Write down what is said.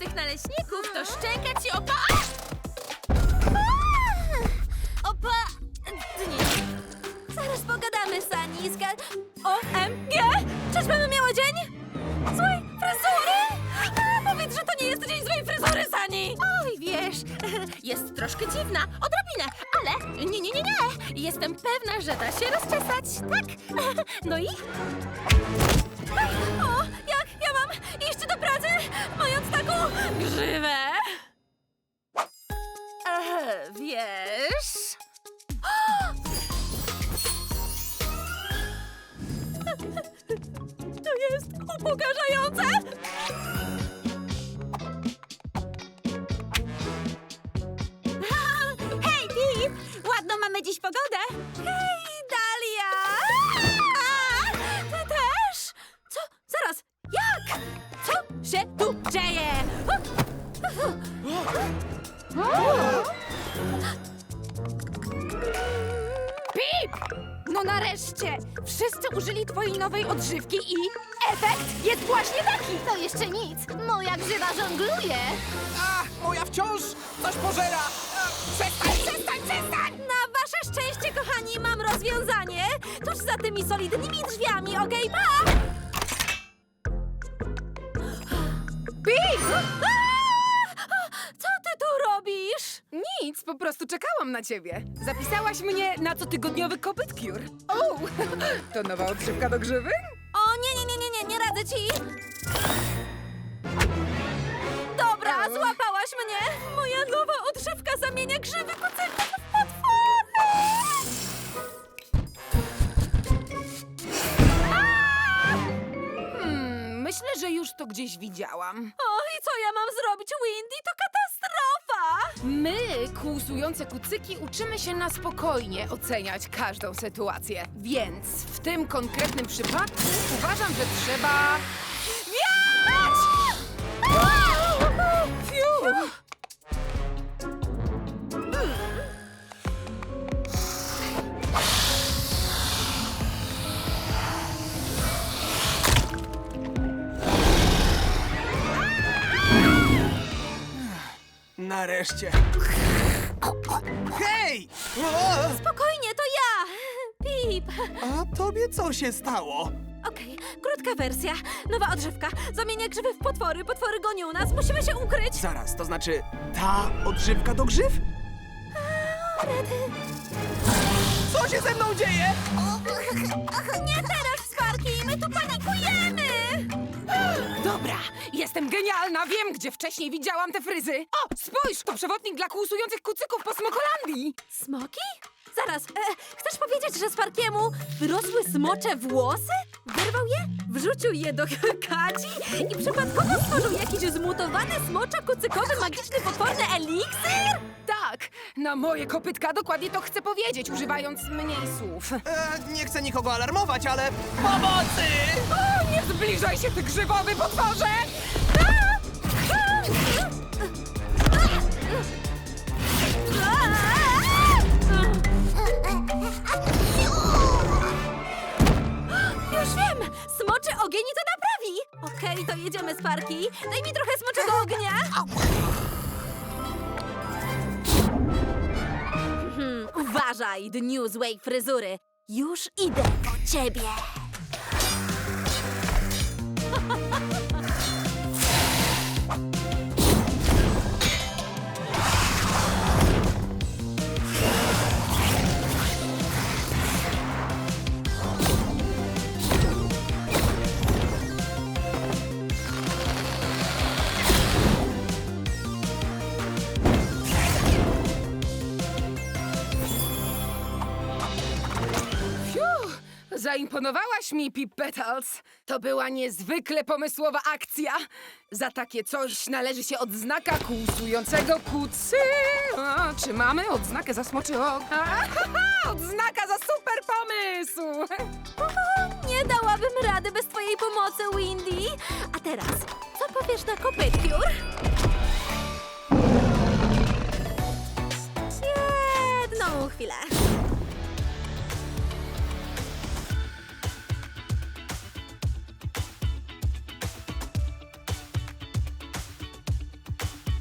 tych naleśników, to szczęka ci opa... Opa... Dni. Zaraz pogadamy, Sani. Zga... OMG! Czyżbym miała dzień? Złej fryzury? A, powiedz, że to nie jest dzień złej fryzury, Sani! Oj, wiesz, jest troszkę dziwna, odrobinę, ale nie, nie, nie, nie! Jestem pewna, że da się rozczesać, tak? No i? Jest upokarzające! Hej, Pip! Ładną mamy dziś pogodę! No nareszcie! Wszyscy użyli twojej nowej odżywki i efekt jest właśnie taki! To jeszcze nic. Moja grzywa żongluje. A, moja wciąż coś pożera! Przestań, przestań, przestań! Na wasze szczęście, kochani, mam rozwiązanie! Tuż za tymi solidnymi drzwiami, okej, pa ty tu robisz? Nic, po prostu czekałam na ciebie. Zapisałaś mnie na cotygodniowy kopytkiur. O, to nowa odżywka do grzywy? O, nie, nie, nie, nie, nie, nie radzę ci! Dobra, złapałaś mnie! Moja nowa odżywka zamienia grzywy kucyków w potwory! Hmm, myślę, że już to gdzieś widziałam. O, i co ja mam zrobić, Windy? To! My, kłusujące kucyki, uczymy się na spokojnie oceniać każdą sytuację. Więc w tym konkretnym przypadku uważam, że trzeba... Wiać! Nareszcie. Hej! O, Spokojnie, to ja! Pip! a tobie co się stało? Okej, krótka wersja. Nowa odżywka. Zamienia grzywy w potwory. Potwory gonią nas. Musimy się ukryć. Zaraz, to znaczy ta odżywka do grzyw? Co się ze mną dzieje? Nie teraz, Sparki! My tu panikujemy! Dobra, jestem genialna, wiem, gdzie wcześniej widziałam te fryzy. O, spójrz, to przewodnik dla kłusujących kucyków po Smokolandii. Smoki? Zaraz, e, chcesz powiedzieć, że Sparkiemu wyrosły smocze włosy? Wyrwał je, wrzucił je do kadzi i przypadkowo stworzył jakiś zmutowany smoczo-kucykowy magiczny potworny eliksir? Tak, na moje kopytka dokładnie to chcę powiedzieć, używając mniej słów. E, nie chcę nikogo alarmować, ale pomocy! O, nie zbliżaj się, ty grzybowy potworze! Sparki. Daj mi trochę smoczego ognia! Hmm, uważaj, dniu złej fryzury. Już idę po ciebie. Zaimponowałaś mi, Pip Petals. To była niezwykle pomysłowa akcja. Za takie coś należy się odznaka kłusującego kucy. A, czy mamy odznakę za smoczy og? Odznaka za super pomysł! Nie dałabym rady bez twojej pomocy, Windy. A teraz, co powiesz na kopytkiur? Jedną chwilę.